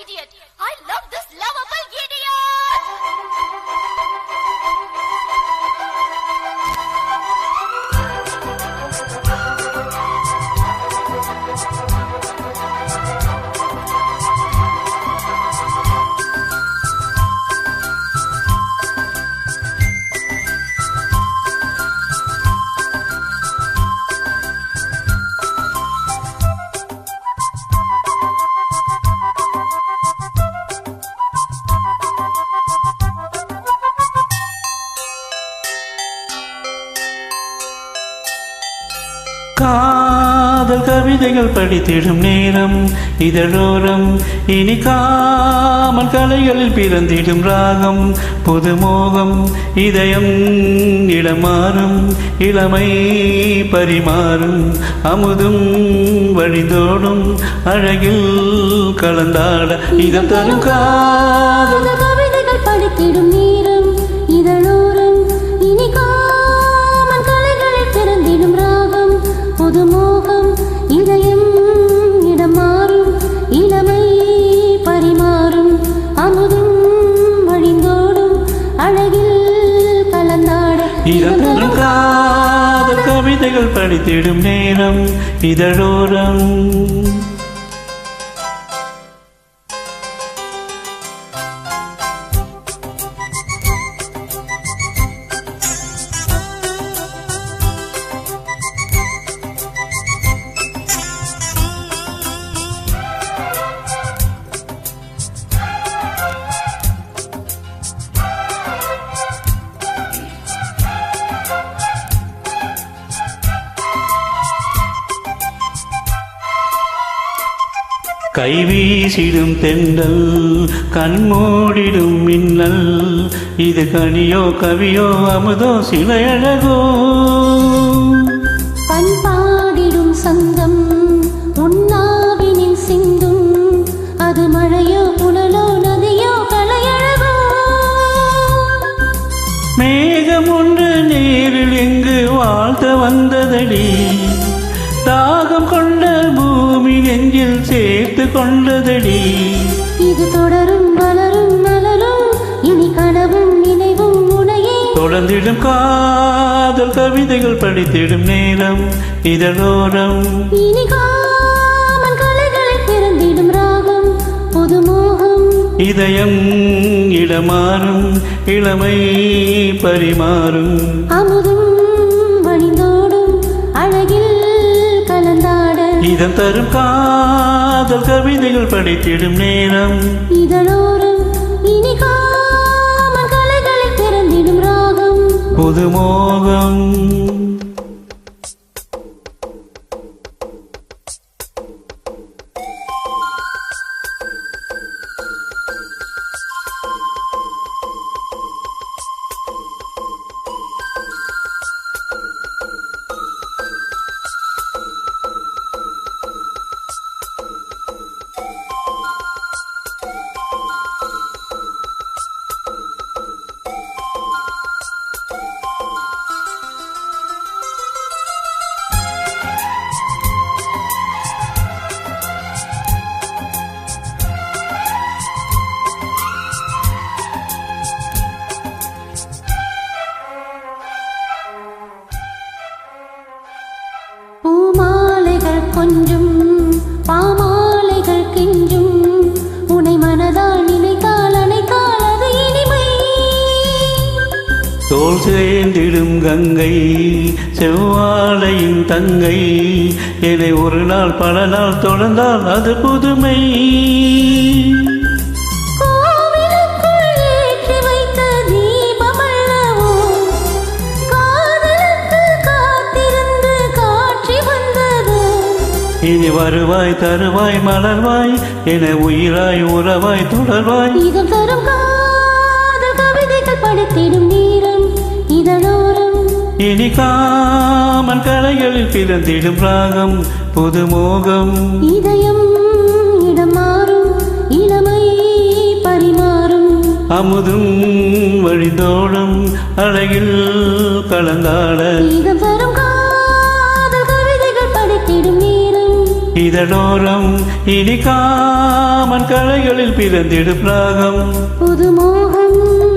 idiot. காதல் கவிதைகள் படித்திடும் நேரம் இதழோரம். இனி காமல் கலைகளில் பிறந்திடும் ராகம். புதுமோகம் இதயம் இடமாறும் இளமை பரிமாறும். அமுதும் வழிந்தோடும். அழகில் கலந்தாட இதம் தரும் காதல். கவிதைகள் படித்திடும் நேரம். கலந்தாட காதல் கவிதைகள் படித்திடும் நேரம் இதழோரம். கைவீசிடும் தென்றல் கண்மூடிடும் மின்னல். இது கனியோ கவியோ அமுதோ சிலையழகோ. பண்பாடிடும் சங்கம் உண்ணாவினில் சிந்தும். அது மழையோ புனலோ நதியோ கலையழகோ. மேகம் ஒன்று நேரில் எங்கு வாழ்த்த வந்ததடி. தாகம் கொண்ட நெஞ்சில் சேர்த்து கொண்டதடி இது தொடரும் வளரும் மலரும். இனி கனவும் நினைவும் உனையே. தொடர்ந்திடும் காதல் கவிதைகள் படித்திடும் நேரம் இதழோரம் இனி இதயம் இடமாறும் இளமை பரிமாறும். அமுதும் இதம் தரும் காதல் கவிதைகள் படித்திடும் நேரம். இதழோரம் இனி காமன் கலைகளில் சேர்ந்திடும் கங்கை செவ்வாழையின் தங்கை. என்னை ஒரு நாள் பல நாள் தொடர்ந்தால் அது புதுமை. இனி வருவாய் தருவாய் மலர்வாய் என உயிராய் உறவாய் தொடர்வாய். இதம் தரும் காதல் கவிதைகள் படித்திடும் இதழோரம் இனி காமன் கலைகளில் பிறந்திடும் ராகம் புதுமோகம். இதயம் இடம் மாறும் இளமை பரிமாறும். அமுதும் வழிந்தோடும் அழகில் கலந்தாட. இதழோரம் இனி காமன் கலைகளில் பிறந்திடும் ராகம். புது மோகம்